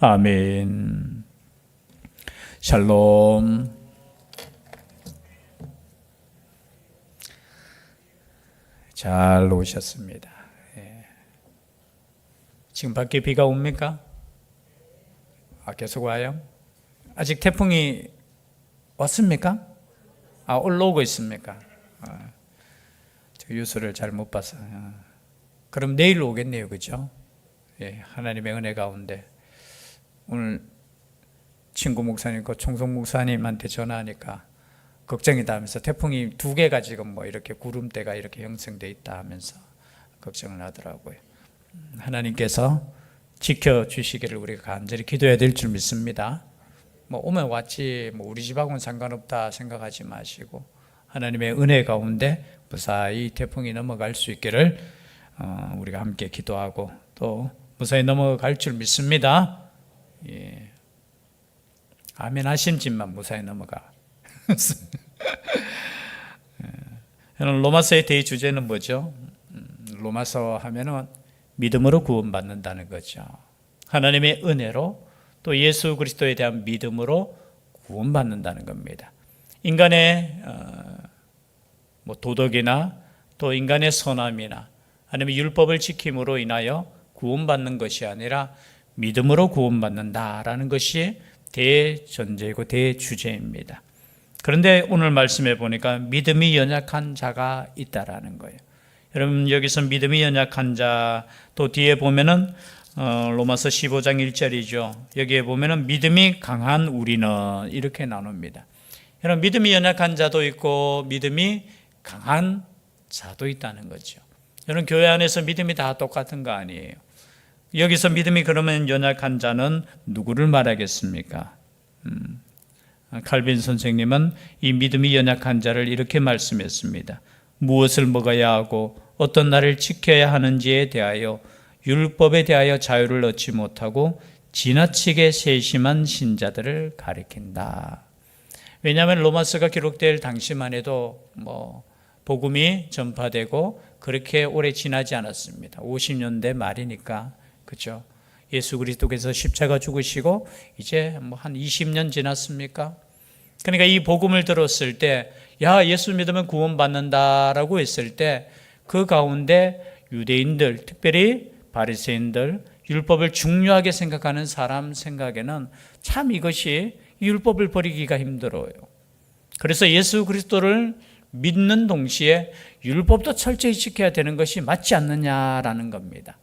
아멘. 샬롬. 잘 오셨습니다. 예. 지금 밖에 비가 옵니까? 아, 계속 와요? 아직 태풍이 왔습니까? 아, 올라오고 있습니까? 아, 저 뉴스를 잘 못 봐서. 아. 그럼 내일 오겠네요, 그죠? 예, 하나님의 은혜 가운데 오늘 친구 목사님과 총성 목사님한테 전화하니까 걱정이다 하면서 태풍이 두 개가 지금 뭐 이렇게 구름대가 이렇게 형성돼 있다 하면서 걱정을 하더라고요. 음, 하나님께서 지켜 주시기를 우리가 간절히 기도해야 될 줄 믿습니다. 뭐 오면 왔지 뭐 우리 집하고는 상관없다 생각하지 마시고 하나님의 은혜 가운데 무사히 태풍이 넘어갈 수 있기를 어, 우리가 함께 기도하고 또 무사히 넘어갈 줄 믿습니다. 예. 아멘 하신 집만 무사히 넘어가. 저는 로마서의 대의 주제는 뭐죠? 음, 로마서 하면은 믿음으로 구원받는다는 거죠. 하나님의 은혜로 또 예수 그리스도에 대한 믿음으로 구원받는다는 겁니다. 인간의 어, 뭐 도덕이나 또 인간의 선함이나 아니면 율법을 지킴으로 인하여 구원받는 것이 아니라 믿음으로 구원받는다라는 것이 대전제이고 대주제입니다. 그런데 오늘 말씀해 보니까 믿음이 연약한 자가 있다라는 거예요. 여러분 여기서 믿음이 연약한 자 또 뒤에 보면은 어, 로마서 15장 1절이죠. 여기에 보면은 믿음이 강한 우리는 이렇게 나눕니다. 여러분 믿음이 연약한 자도 있고 믿음이 강한 자도 있다는 거죠. 여러분 교회 안에서 믿음이 다 똑같은 거 아니에요. 여기서 믿음이 그러면 연약한 자는 누구를 말하겠습니까? 음, 칼빈 선생님은 이 믿음이 연약한 자를 이렇게 말씀했습니다. 무엇을 먹어야 하고 어떤 날을 지켜야 하는지에 대하여 율법에 대하여 자유를 얻지 못하고 지나치게 세심한 신자들을 가리킨다. 왜냐하면 로마서가 기록될 당시만 해도 뭐 복음이 전파되고 그렇게 오래 지나지 않았습니다. 50년대 말이니까 그죠? 예수 그리스도께서 십자가 죽으시고 이제 뭐 한 20년 지났습니까? 그러니까 이 복음을 들었을 때, 야, 예수 믿으면 구원받는다라고 했을 때, 그 가운데 유대인들, 특별히 바리새인들, 율법을 중요하게 생각하는 사람 생각에는 참 이것이 율법을 버리기가 힘들어요. 그래서 예수 그리스도를 믿는 동시에 율법도 철저히 지켜야 되는 것이 맞지 않느냐라는 겁니다.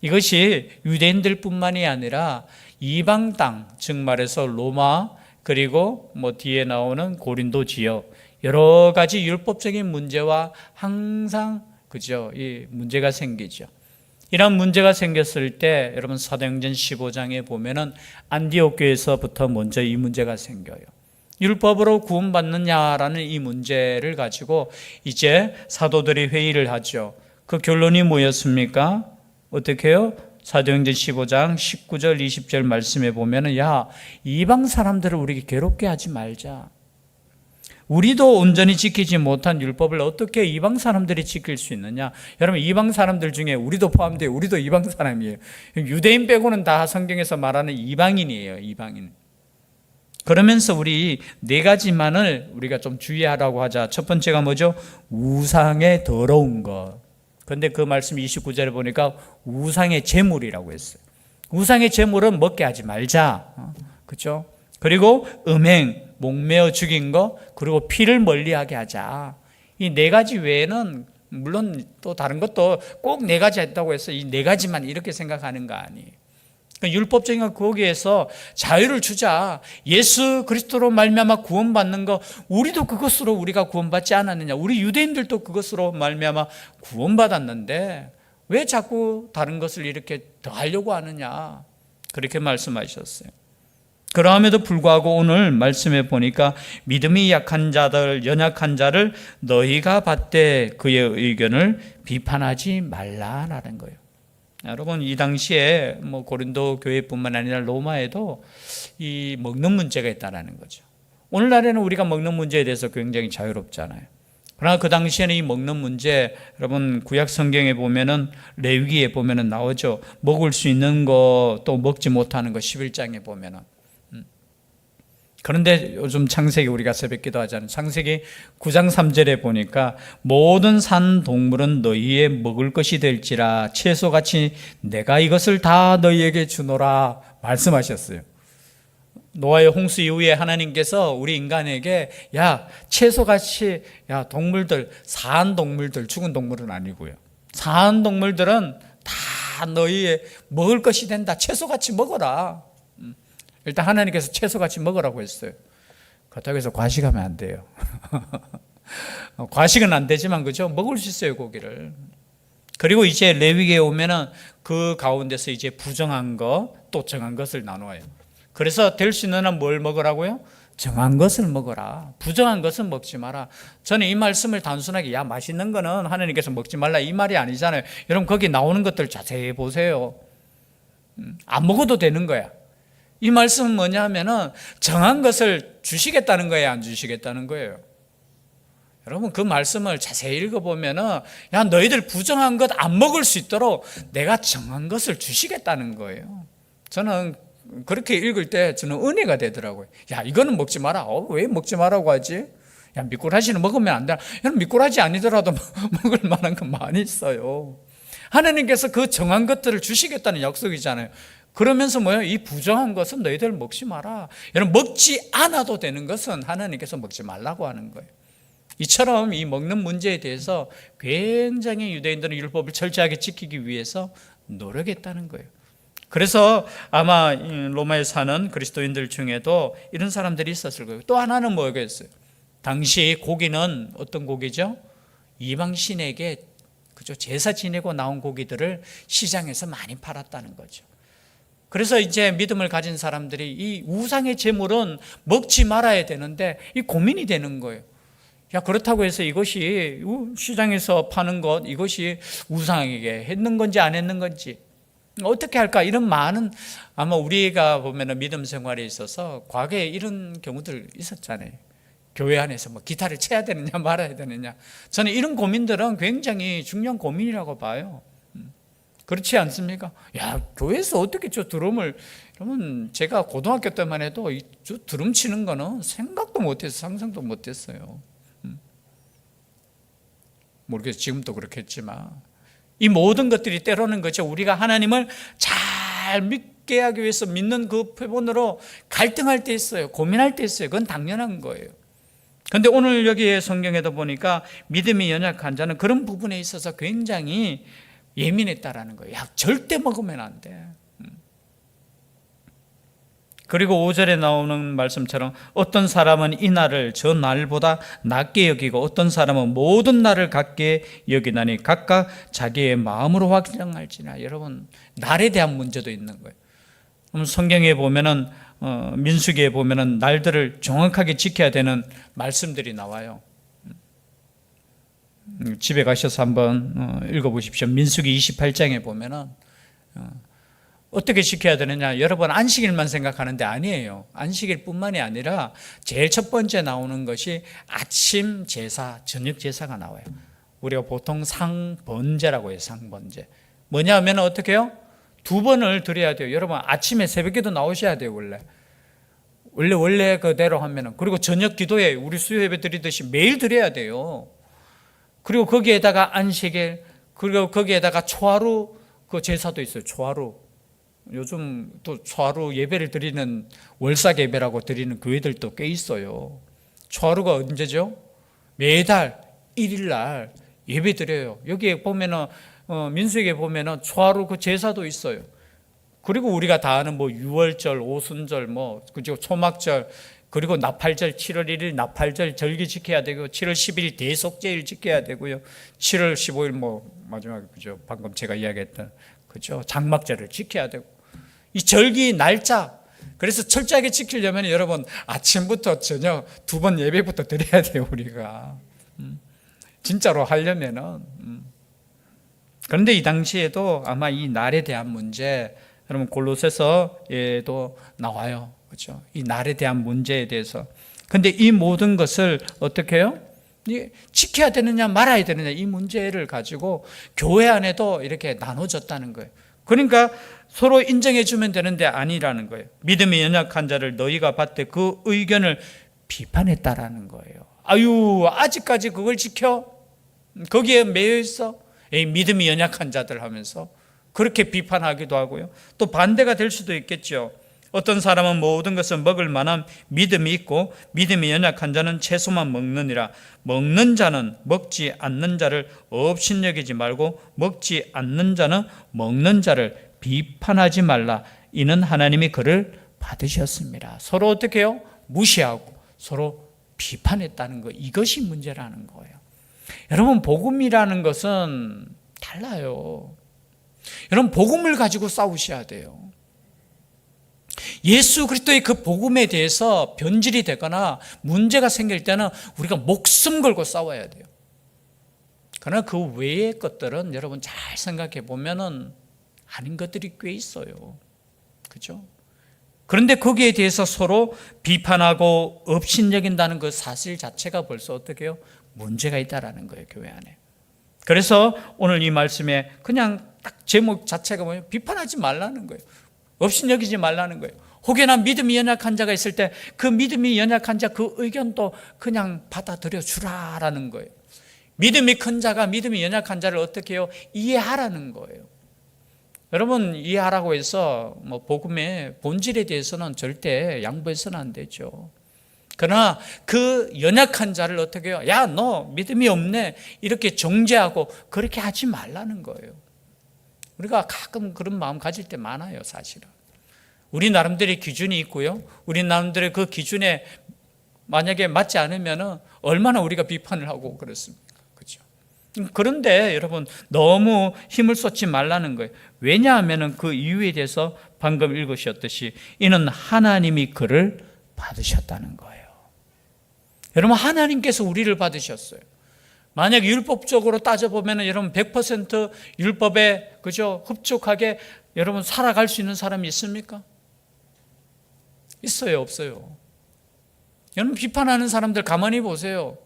이것이 유대인들뿐만이 아니라 이방 땅, 즉 말해서 로마 그리고 뭐 뒤에 나오는 고린도 지역 여러 가지 율법적인 문제와 항상 그죠 이 문제가 생기죠. 이런 문제가 생겼을 때 여러분 사도행전 15장에 보면은 안디옥 교에서부터 먼저 이 문제가 생겨요. 율법으로 구원받느냐라는 이 문제를 가지고 이제 사도들이 회의를 하죠. 그 결론이 뭐였습니까? 어떻게 해요? 사도행전 15장 19절 20절 말씀에 보면은 야 이방 사람들을 우리 괴롭게 하지 말자. 우리도 온전히 지키지 못한 율법을 어떻게 이방 사람들이 지킬 수 있느냐? 여러분 이방 사람들 중에 우리도 포함돼요. 우리도 이방 사람이에요. 유대인 빼고는 다 성경에서 말하는 이방인이에요. 이방인. 그러면서 우리 네 가지만을 우리가 좀 주의하라고 하자. 첫 번째가 뭐죠? 우상의 더러운 것. 근데 그 말씀 29절에 보니까 우상의 제물이라고 했어요. 우상의 제물은 먹게 하지 말자. 그렇죠? 그리고 음행, 목매어 죽인 거, 그리고 피를 멀리하게 하자. 이 네 가지 외에는 물론 또 다른 것도 꼭 네 가지 했다고 해서 이 네 가지만 이렇게 생각하는 거 아니에요. 그러니까 율법적인 거기에서 자유를 주자. 예수 그리스도로 말미암아 구원받는 거 우리도 그것으로 우리가 구원받지 않았느냐? 우리 유대인들도 그것으로 말미암아 구원받았는데 왜 자꾸 다른 것을 이렇게 더 하려고 하느냐? 그렇게 말씀하셨어요. 그러함에도 불구하고 오늘 말씀해 보니까 믿음이 약한 자들, 연약한 자를 너희가 받되 그의 의견을 비판하지 말라라는 거예요. 여러분 이 당시에 뭐 고린도 교회뿐만 아니라 로마에도 이 먹는 문제가 있다라는 거죠. 오늘날에는 우리가 먹는 문제에 대해서 굉장히 자유롭잖아요. 그러나 그 당시에는 이 먹는 문제 여러분 구약 성경에 보면은 레위기에 보면은 나오죠. 먹을 수 있는 거 또 먹지 못하는 거 11장에 보면은 음. 그런데 요즘 창세기 우리가 새벽 기도 하잖아요. 창세기 9장 3절에 보니까 모든 산 동물은 너희의 먹을 것이 될지라 채소같이 내가 이것을 다 너희에게 주노라 말씀하셨어요. 노아의 홍수 이후에 하나님께서 우리 인간에게 야 채소같이 야 동물들 사한 동물들 죽은 동물은 아니고요. 사한 동물들은 다 너희의 먹을 것이 된다. 채소같이 먹어라. 음. 일단 하나님께서 채소같이 먹으라고 했어요. 그렇다고 해서 과식하면 안 돼요. 어, 과식은 안 되지만 그죠? 먹을 수 있어요 고기를. 그리고 이제 레위기에 오면은 그 가운데서 이제 부정한 것 또 정한 것을 나누어요. 그래서 될 수 있는 한 뭘 먹으라고요? 정한 것을 먹어라. 부정한 것은 먹지 마라. 저는 이 말씀을 단순하게 야 맛있는 거는 하나님께서 먹지 말라 이 말이 아니잖아요. 여러분 거기 나오는 것들 자세히 보세요. 음, 안 먹어도 되는 거야. 이 말씀은 뭐냐 하면은 정한 것을 주시겠다는 거예요, 안 주시겠다는 거예요. 여러분 그 말씀을 자세히 읽어보면은 야 너희들 부정한 것 안 먹을 수 있도록 내가 정한 것을 주시겠다는 거예요. 저는 그렇게 읽을 때 저는 은혜가 되더라고요. 야, 이거는 먹지 마라. 어, 왜 먹지 마라고 하지? 야, 미꾸라지는 먹으면 안 돼. 여러분, 미꾸라지 아니더라도 먹을 만한 건 많이 있어요. 하나님께서 그 정한 것들을 주시겠다는 약속이잖아요. 그러면서 뭐예요? 이 부정한 것은 너희들 먹지 마라. 여러분, 먹지 않아도 되는 것은 하나님께서 먹지 말라고 하는 거예요. 이처럼 이 먹는 문제에 대해서 굉장히 유대인들은 율법을 철저하게 지키기 위해서 노력했다는 거예요. 그래서 아마 로마에 사는 그리스도인들 중에도 이런 사람들이 있었을 거예요. 또 하나는 뭐겠어요? 당시 고기는 어떤 고기죠? 이방신에게 그죠 제사 지내고 나온 고기들을 시장에서 많이 팔았다는 거죠. 그래서 이제 믿음을 가진 사람들이 이 우상의 제물은 먹지 말아야 되는데 이 고민이 되는 거예요. 야 그렇다고 해서 이것이 시장에서 파는 것 이것이 우상에게 했는 건지 안 했는 건지 어떻게 할까? 이런 많은 아마 우리가 보면 믿음 생활에 있어서 과거에 이런 경우들 있었잖아요. 교회 안에서 뭐 기타를 쳐야 되느냐 말아야 되느냐. 저는 이런 고민들은 굉장히 중요한 고민이라고 봐요. 음. 그렇지 않습니까? 야, 교회에서 어떻게 저 드럼을, 그러면 제가 고등학교 때만 해도 저 드럼 치는 거는 생각도 못해서 상상도 못했어요. 음. 모르겠어요. 지금도 그렇겠지만. 이 모든 것들이 때로는 거죠. 우리가 하나님을 잘 믿게 하기 위해서 믿는 그 표본으로 갈등할 때 있어요. 고민할 때 있어요. 그건 당연한 거예요. 근데 오늘 여기에 성경에도 보니까 믿음이 연약한 자는 그런 부분에 있어서 굉장히 예민했다라는 거예요. 야, 절대 먹으면 안 돼. 그리고 5절에 나오는 말씀처럼 어떤 사람은 이 날을 저 날보다 낮게 여기고 어떤 사람은 모든 날을 같게 여기나니 각각 자기의 마음으로 확정할지나 여러분 날에 대한 문제도 있는 거예요. 그럼 성경에 보면은 어, 민수기에 보면은 날들을 정확하게 지켜야 되는 말씀들이 나와요. 음, 집에 가셔서 한번 어, 읽어보십시오. 민수기 28장에 보면은 어, 어떻게 지켜야 되느냐? 여러분 안식일만 생각하는데 아니에요. 안식일 뿐만이 아니라 제일 첫 번째 나오는 것이 아침 제사, 저녁 제사가 나와요. 우리가 보통 상번제라고 해요. 상번제. 뭐냐 하면 어떻게 해요? 두 번을 드려야 돼요. 여러분 아침에 새벽에도 나오셔야 돼요. 원래. 원래 원래 그대로 하면은 그리고 저녁 기도에 우리 수요 예배 드리듯이 매일 드려야 돼요. 그리고 거기에다가 안식일 그리고 거기에다가 초하루 그 제사도 있어요. 초하루 요즘 또 초하루 예배를 드리는 월삭 예배라고 드리는 교회들도 꽤 있어요. 초하루가 언제죠? 매달 1일 날 예배 드려요. 여기에 보면은 어, 민수에게 보면은 초하루 그 제사도 있어요. 그리고 우리가 다 아는 뭐 6월절, 오순절, 뭐 그죠 초막절, 그리고 나팔절 7월 1일 나팔절 절기 지켜야 되고 7월 10일 대속제일 지켜야 되고요. 7월 15일 뭐 마지막 그죠? 방금 제가 이야기했던 그죠? 장막절을 지켜야 되고. 이 절기 날짜. 그래서 철저하게 지키려면 여러분 아침부터 저녁 두 번 예배부터 드려야 돼요 우리가. 음. 진짜로 하려면은. 음. 그런데 이 당시에도 아마 이 날에 대한 문제 여러분 골로새서에도 나와요 그렇죠 이 날에 대한 문제에 대해서 근데 이 모든 것을 어떻게 해요 이 지켜야 되느냐 말아야 되느냐 이 문제를 가지고 교회 안에도 이렇게 나눠졌다는 거예요. 그러니까 서로 인정해 주면 되는데 아니라는 거예요. 믿음이 연약한 자를 너희가 봤대 그 의견을 비판했다라는 거예요. 아유 아직까지 그걸 지켜 거기에 매여 있어. 에이, 믿음이 연약한 자들 하면서 그렇게 비판하기도 하고요. 또 반대가 될 수도 있겠죠. 어떤 사람은 모든 것을 먹을 만한 믿음이 있고 믿음이 연약한 자는 채소만 먹느니라 먹는 자는 먹지 않는 자를 업신여기지 말고 먹지 않는 자는 먹는 자를 비판하지 말라 이는 하나님이 그를 받으셨습니다. 서로 어떻게 해요? 무시하고 서로 비판했다는 거 이것이 문제라는 거예요. 여러분 복음이라는 것은 달라요. 여러분 복음을 가지고 싸우셔야 돼요. 예수 그리스도의 그 복음에 대해서 변질이 되거나 문제가 생길 때는 우리가 목숨 걸고 싸워야 돼요. 그러나 그 외의 것들은 여러분 잘 생각해 보면은 아닌 것들이 꽤 있어요. 그죠? 그런데 거기에 대해서 서로 비판하고 업신여긴다는 그 사실 자체가 벌써 어떻게 해요? 문제가 있다라는 거예요, 교회 안에. 그래서 오늘 이 말씀에 그냥 딱 제목 자체가 뭐예요? 비판하지 말라는 거예요. 업신여기지 말라는 거예요. 혹여나 믿음이 연약한 자가 있을 때 그 믿음이 연약한 자 그 의견도 그냥 받아들여 주라라는 거예요. 믿음이 큰 자가 믿음이 연약한 자를 어떻게 해요? 이해하라는 거예요. 여러분 이해하라고 해서 뭐 복음의 본질에 대해서는 절대 양보해서는 안 되죠. 그러나 그 연약한 자를 어떻게 해요? 야, 너 믿음이 없네. 이렇게 정죄하고 그렇게 하지 말라는 거예요. 우리가 가끔 그런 마음 가질 때 많아요, 사실은. 우리 나름대로의 기준이 있고요. 우리 나름대로의 그 기준에 만약에 맞지 않으면 얼마나 우리가 비판을 하고 그렇습니까? 그죠? 그런데 여러분 너무 힘을 쏟지 말라는 거예요. 왜냐하면 그 이유에 대해서 방금 읽으셨듯이 이는 하나님이 그를 받으셨다는 거예요. 여러분 하나님께서 우리를 받으셨어요. 만약 율법적으로 따져보면 여러분 100% 율법에 그죠 흡족하게 여러분 살아갈 수 있는 사람이 있습니까? 있어요, 없어요? 여러분 비판하는 사람들 가만히 보세요.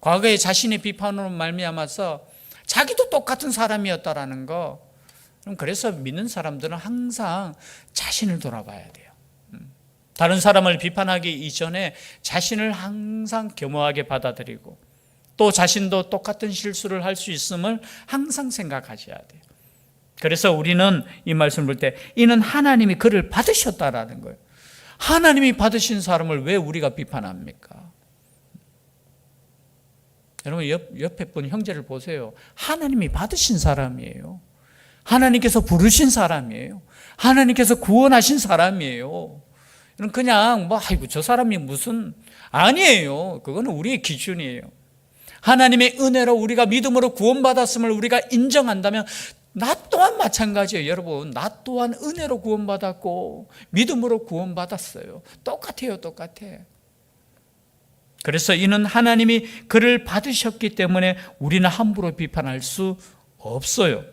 과거에 자신의 비판으로 말미암아서 자기도 똑같은 사람이었다라는 거. 그래서 믿는 사람들은 항상 자신을 돌아봐야 돼요. 다른 사람을 비판하기 이전에 자신을 항상 겸허하게 받아들이고 또 자신도 똑같은 실수를 할 수 있음을 항상 생각하셔야 돼요. 그래서 우리는 이 말씀을 볼 때 이는 하나님이 그를 받으셨다라는 거예요. 하나님이 받으신 사람을 왜 우리가 비판합니까? 여러분 옆, 옆에 분 형제를 보세요. 하나님이 받으신 사람이에요. 하나님께서 부르신 사람이에요. 하나님께서 구원하신 사람이에요. 그냥 뭐 아이고 저 사람이 무슨 아니에요. 그거는 우리의 기준이에요. 하나님의 은혜로 우리가 믿음으로 구원받았음을 우리가 인정한다면 나 또한 마찬가지예요. 여러분, 나 또한 은혜로 구원받았고 믿음으로 구원받았어요. 똑같아요. 똑같아. 그래서 이는 하나님이 그를 받으셨기 때문에 우리는 함부로 비판할 수 없어요.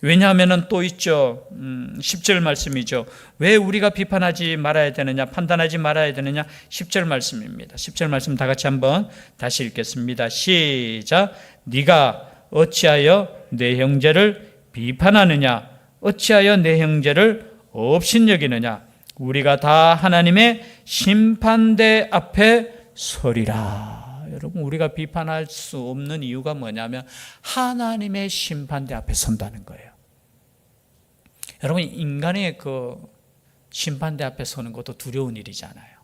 왜냐하면 또 있죠. 음, 10절 말씀이죠. 왜 우리가 비판하지 말아야 되느냐, 판단하지 말아야 되느냐? 10절 말씀입니다. 10절 말씀 다 같이 한번 다시 읽겠습니다. 시작. 네가 어찌하여 내 형제를 비판하느냐? 어찌하여 내 형제를 업신여기느냐? 우리가 다 하나님의 심판대 앞에 서리라. 여러분 우리가 비판할 수 없는 이유가 뭐냐면 하나님의 심판대 앞에 선다는 거예요. 여러분 인간의 그 심판대 앞에 서는 것도 두려운 일이잖아요.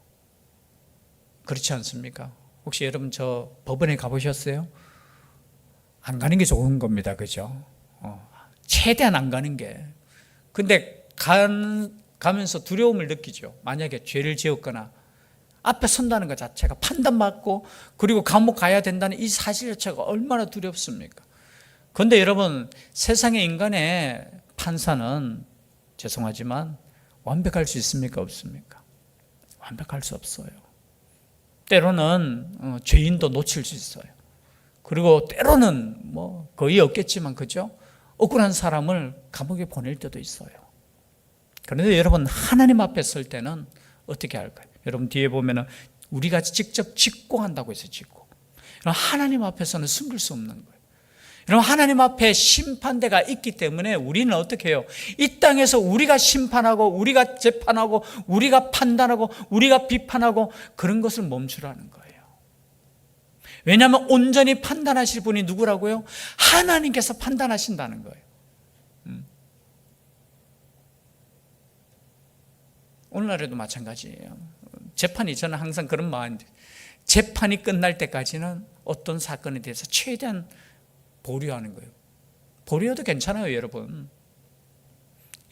그렇지 않습니까? 혹시 여러분 저 법원에 가보셨어요? 안 가는 게 좋은 겁니다. 그죠? 어, 최대한 안 가는 게. 근데 간, 가면서 두려움을 느끼죠. 만약에 죄를 지었거나 앞에 선다는 것 자체가 판단받고 그리고 감옥 가야 된다는 이 사실 자체가 얼마나 두렵습니까? 그런데 여러분 세상의 인간의 판사는 죄송하지만 완벽할 수 있습니까? 없습니까? 완벽할 수 없어요. 때로는 어, 죄인도 놓칠 수 있어요. 그리고 때로는 뭐 거의 없겠지만 그죠? 억울한 사람을 감옥에 보낼 때도 있어요. 그런데 여러분 하나님 앞에 설 때는 어떻게 할까요? 여러분 뒤에 보면은 우리가 직접 직고한다고 해서 직고. 하나님 앞에서는 숨길 수 없는 거예요. 여러분, 하나님 앞에 심판대가 있기 때문에 우리는 어떻게 해요? 이 땅에서 우리가 심판하고, 우리가 재판하고, 우리가 판단하고, 우리가 비판하고, 그런 것을 멈추라는 거예요. 왜냐하면 온전히 판단하실 분이 누구라고요? 하나님께서 판단하신다는 거예요. 음. 오늘날에도 마찬가지예요. 재판이 저는 항상 그런 마음인데 재판이 끝날 때까지는 어떤 사건에 대해서 최대한 보류하는 거예요. 보류해도 괜찮아요, 여러분.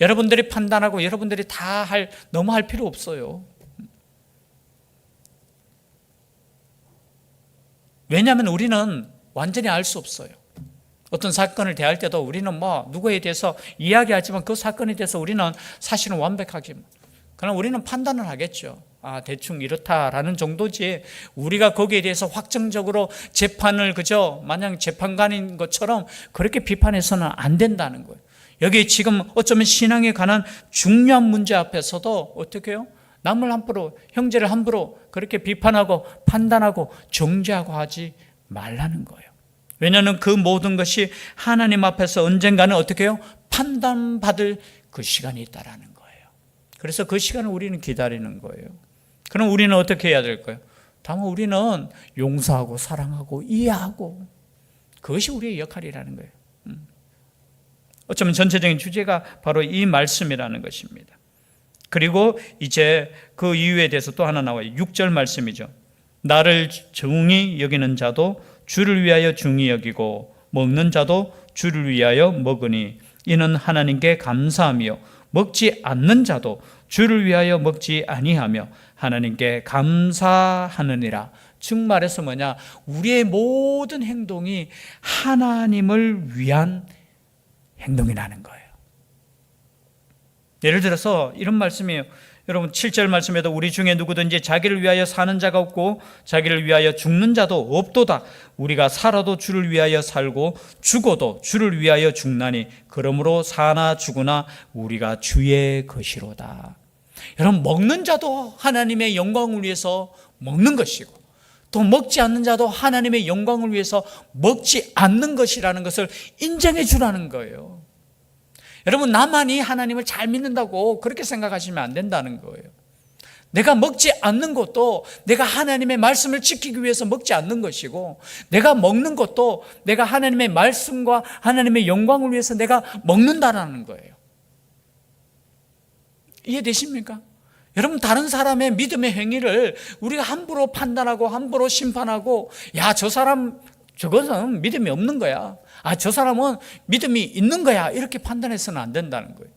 여러분들이 판단하고 여러분들이 다 할 너무 할 필요 없어요. 왜냐하면 우리는 완전히 알 수 없어요. 어떤 사건을 대할 때도 우리는 뭐 누구에 대해서 이야기하지만 그 사건에 대해서 우리는 사실은 완벽하게 그러나 우리는 판단을 하겠죠. 아, 대충 이렇다라는 정도지 우리가 거기에 대해서 확정적으로 재판을 그저 마냥 재판관인 것처럼 그렇게 비판해서는 안 된다는 거예요. 여기 지금 어쩌면 신앙에 관한 중요한 문제 앞에서도 어떻게 해요? 남을 함부로 형제를 함부로 그렇게 비판하고 판단하고 정죄하고 하지 말라는 거예요. 왜냐하면 그 모든 것이 하나님 앞에서 언젠가는 어떻게 해요? 판단받을 그 시간이 있다라는 거예요. 그래서 그 시간을 우리는 기다리는 거예요. 그럼 우리는 어떻게 해야 될까요? 다만 우리는 용서하고 사랑하고 이해하고 그것이 우리의 역할이라는 거예요. 음. 어쩌면 전체적인 주제가 바로 이 말씀이라는 것입니다. 그리고 이제 그 이유에 대해서 또 하나 나와요. 6절 말씀이죠. 나를 중히 여기는 자도 주를 위하여 중히 여기고 먹는 자도 주를 위하여 먹으니 이는 하나님께 감사하며 먹지 않는 자도 주를 위하여 먹지 아니하며 하나님께 감사하느니라. 즉 말해서 뭐냐? 우리의 모든 행동이 하나님을 위한 행동이라는 거예요. 예를 들어서 이런 말씀이에요. 여러분 7절 말씀에도 우리 중에 누구든지 자기를 위하여 사는 자가 없고 자기를 위하여 죽는 자도 없도다. 우리가 살아도 주를 위하여 살고 죽어도 주를 위하여 죽나니 그러므로 사나 죽으나 우리가 주의 것이로다. 여러분 먹는 자도 하나님의 영광을 위해서 먹는 것이고 또 먹지 않는 자도 하나님의 영광을 위해서 먹지 않는 것이라는 것을 인정해 주라는 거예요. 여러분 나만이 하나님을 잘 믿는다고 그렇게 생각하시면 안 된다는 거예요. 내가 먹지 않는 것도 내가 하나님의 말씀을 지키기 위해서 먹지 않는 것이고 내가 먹는 것도 내가 하나님의 말씀과 하나님의 영광을 위해서 내가 먹는다라는 거예요. 이해되십니까? 여러분 다른 사람의 믿음의 행위를 우리가 함부로 판단하고 함부로 심판하고 야 저 사람 저것은 믿음이 없는 거야. 아, 저 사람은 믿음이 있는 거야. 이렇게 판단해서는 안 된다는 거예요.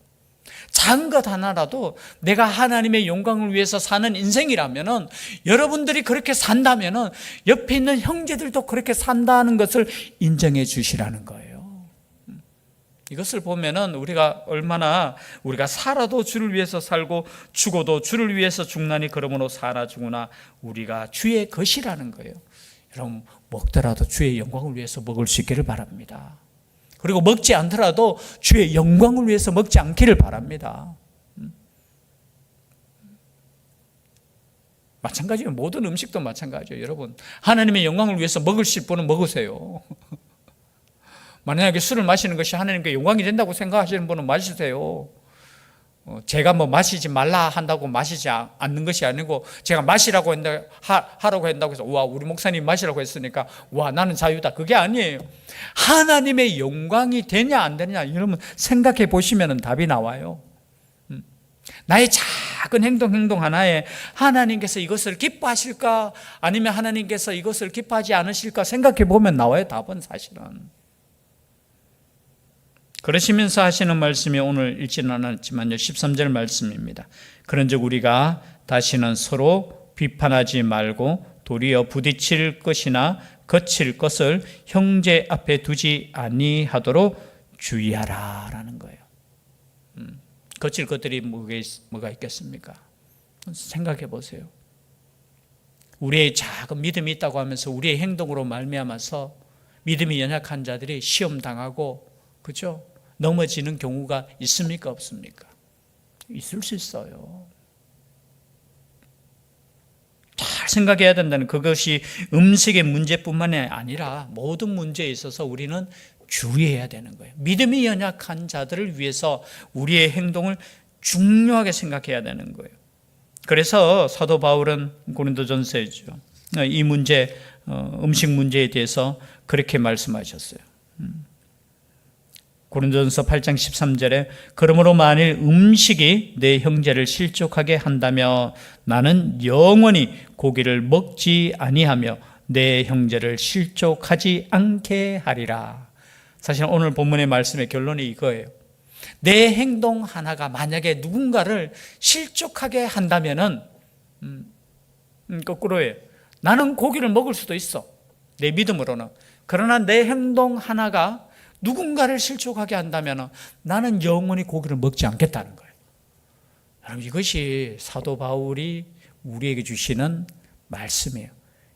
작은 것 하나라도 내가 하나님의 영광을 위해서 사는 인생이라면은 여러분들이 그렇게 산다면은 옆에 있는 형제들도 그렇게 산다는 것을 인정해 주시라는 거예요. 이것을 보면은 우리가 얼마나 우리가 살아도 주를 위해서 살고 죽어도 주를 위해서 죽나니 그러므로 살아 죽으나 우리가 주의 것이라는 거예요. 여러분 먹더라도 주의 영광을 위해서 먹을 수 있기를 바랍니다. 그리고 먹지 않더라도 주의 영광을 위해서 먹지 않기를 바랍니다. 음. 마찬가지예요. 모든 음식도 마찬가지예요. 여러분, 하나님의 영광을 위해서 먹으실 분은 먹으세요. 만약에 술을 마시는 것이 하나님께 영광이 된다고 생각하시는 분은 마시세요. 어, 제가 뭐 마시지 말라 한다고 마시지 않는 것이 아니고 제가 마시라고 한다 하라고 한다고 해서 와 우리 목사님 마시라고 했으니까 와 나는 자유다 그게 아니에요. 하나님의 영광이 되냐 안 되냐 이러면 생각해 보시면 답이 나와요. 음. 나의 작은 행동 행동 하나에 하나님께서 이것을 기뻐하실까 아니면 하나님께서 이것을 기뻐하지 않으실까 생각해 보면 나와요 답은 사실은. 그러시면서 하시는 말씀이 오늘 읽지는 않았지만요. 13절 말씀입니다. 그런즉 우리가 다시는 서로 비판하지 말고 도리어 부딪힐 것이나 거칠 것을 형제 앞에 두지 아니하도록 주의하라라는 거예요. 음, 거칠 것들이 뭐가 있겠습니까? 생각해 보세요. 우리의 작은 믿음이 있다고 하면서 우리의 행동으로 말미암아서 믿음이 연약한 자들이 시험 당하고 그죠? 넘어지는 경우가 있습니까? 없습니까? 있을 수 있어요. 잘 생각해야 된다는 그것이 음식의 문제뿐만이 아니라 모든 문제에 있어서 우리는 주의해야 되는 거예요. 믿음이 연약한 자들을 위해서 우리의 행동을 중요하게 생각해야 되는 거예요. 그래서 사도 바울은 고린도전서에죠. 이 문제 어, 음식 문제에 대해서 그렇게 말씀하셨어요. 음. 고린도전서 8장 13절에 그러므로 만일 음식이 내 형제를 실족하게 한다며 나는 영원히 고기를 먹지 아니하며 내 형제를 실족하지 않게 하리라. 사실 오늘 본문의 말씀의 결론이 이거예요. 내 행동 하나가 만약에 누군가를 실족하게 한다면은 음, 음, 거꾸로예요. 나는 고기를 먹을 수도 있어. 내 믿음으로는. 그러나 내 행동 하나가 누군가를 실족하게 한다면 나는 영원히 고기를 먹지 않겠다는 거예요. 여러분 이것이 사도 바울이 우리에게 주시는 말씀이에요.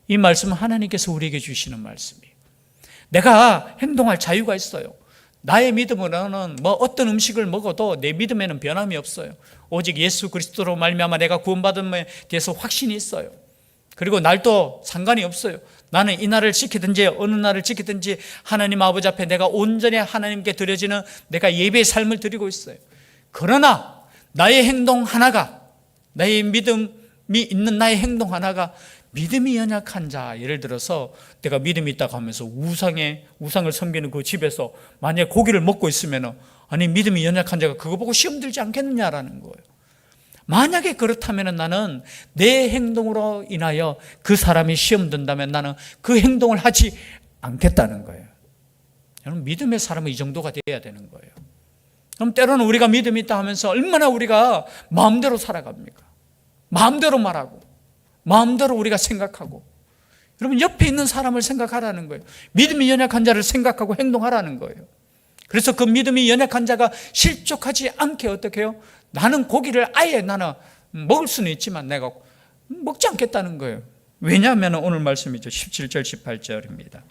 이 말씀은 하나님께서 우리에게 주시는 말씀이에요. 내가 행동할 자유가 있어요. 나의 믿음으로는 뭐 어떤 음식을 먹어도 내 믿음에는 변함이 없어요. 오직 예수 그리스도로 말미암아 내가 구원받음에 대해서 확신이 있어요. 그리고 날도 상관이 없어요. 나는 이 날을 지키든지 어느 날을 지키든지 하나님 아버지 앞에 내가 온전히 하나님께 드려지는 내가 예배의 삶을 드리고 있어요. 그러나 나의 행동 하나가 나의 믿음이 있는 나의 행동 하나가 믿음이 연약한 자 예를 들어서 내가 믿음이 있다고 하면서 우상에 우상을 섬기는 그 집에서 만약 고기를 먹고 있으면 아니 믿음이 연약한 자가 그거 보고 시험 들지 않겠느냐라는 거예요. 만약에 그렇다면 나는 내 행동으로 인하여 그 사람이 시험 든다면 나는 그 행동을 하지 않겠다는 거예요. 여러분, 믿음의 사람은 이 정도가 돼야 되는 거예요. 그럼 때로는 우리가 믿음이 있다 하면서 얼마나 우리가 마음대로 살아갑니까? 마음대로 말하고, 마음대로 우리가 생각하고. 여러분, 옆에 있는 사람을 생각하라는 거예요. 믿음이 연약한 자를 생각하고 행동하라는 거예요. 그래서 그 믿음이 연약한 자가 실족하지 않게 어떻게 해요? 나는 고기를 아예 나는 먹을 수는 있지만 내가 먹지 않겠다는 거예요. 왜냐하면 오늘 말씀이죠. 17절, 18절입니다.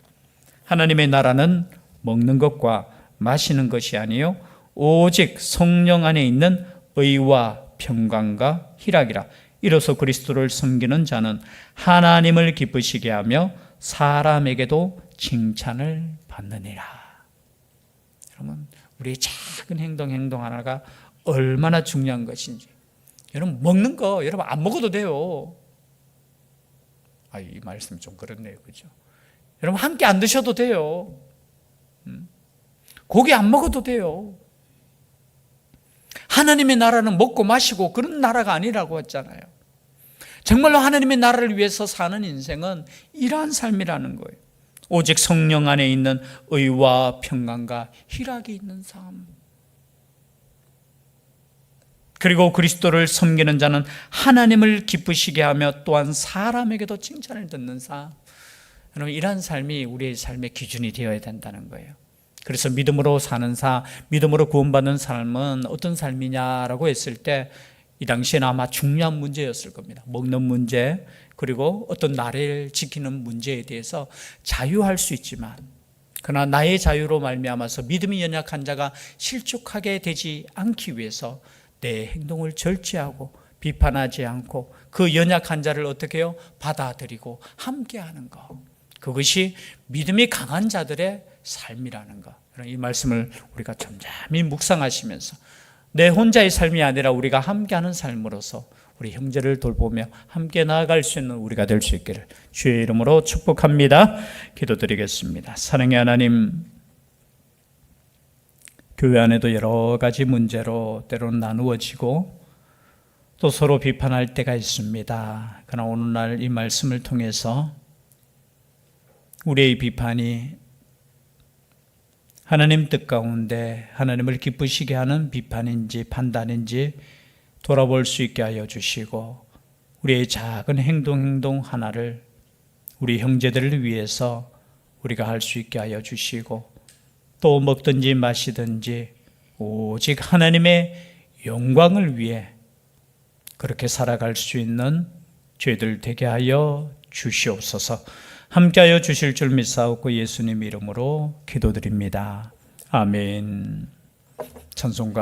하나님의 나라는 먹는 것과 마시는 것이 아니요 오직 성령 안에 있는 의와 평강과 희락이라. 이로써 그리스도를 섬기는 자는 하나님을 기쁘시게 하며 사람에게도 칭찬을 받느니라. 여러분, 우리의 작은 행동 행동 하나가 얼마나 중요한 것인지. 여러분 먹는 거 여러분 안 먹어도 돼요. 아, 이 말씀 좀 그렇네요. 그죠? 여러분 함께 안 드셔도 돼요. 음? 고기 안 먹어도 돼요. 하나님의 나라는 먹고 마시고 그런 나라가 아니라고 했잖아요. 정말로 하나님의 나라를 위해서 사는 인생은 이러한 삶이라는 거예요. 오직 성령 안에 있는 의와 평강과 희락이 있는 삶. 그리고 그리스도를 섬기는 자는 하나님을 기쁘시게 하며 또한 사람에게도 칭찬을 듣는 삶. 여러분, 이러한 삶이 우리의 삶의 기준이 되어야 된다는 거예요. 그래서 믿음으로 사는 사, 믿음으로 구원받는 삶은 어떤 삶이냐라고 했을 때 이 당시에는 아마 중요한 문제였을 겁니다. 먹는 문제, 그리고 어떤 나를 지키는 문제에 대해서 자유할 수 있지만 그러나 나의 자유로 말미암아서 믿음이 연약한 자가 실족하게 되지 않기 위해서 내 행동을 절제하고 비판하지 않고 그 연약한 자를 어떻게 해요? 받아들이고 함께하는 것. 그것이 믿음이 강한 자들의 삶이라는 것. 이 말씀을 우리가 잠잠히 묵상하시면서 내 혼자의 삶이 아니라 우리가 함께하는 삶으로서 우리 형제를 돌보며 함께 나아갈 수 있는 우리가 될 수 있기를 주의 이름으로 축복합니다. 기도드리겠습니다. 사랑의 하나님, 교회 안에도 여러 가지 문제로 때로는 나누어지고 또 서로 비판할 때가 있습니다. 그러나 오늘날 이 말씀을 통해서 우리의 비판이 하나님 뜻 가운데 하나님을 기쁘시게 하는 비판인지 판단인지 돌아볼 수 있게 하여 주시고 우리의 작은 행동 행동 하나를 우리 형제들을 위해서 우리가 할 수 있게 하여 주시고 또 먹든지 마시든지 오직 하나님의 영광을 위해 그렇게 살아갈 수 있는 죄들 되게 하여 주시옵소서. 함께하여 주실 줄 믿사옵고 예수님 이름으로 기도드립니다. 아멘. 찬송가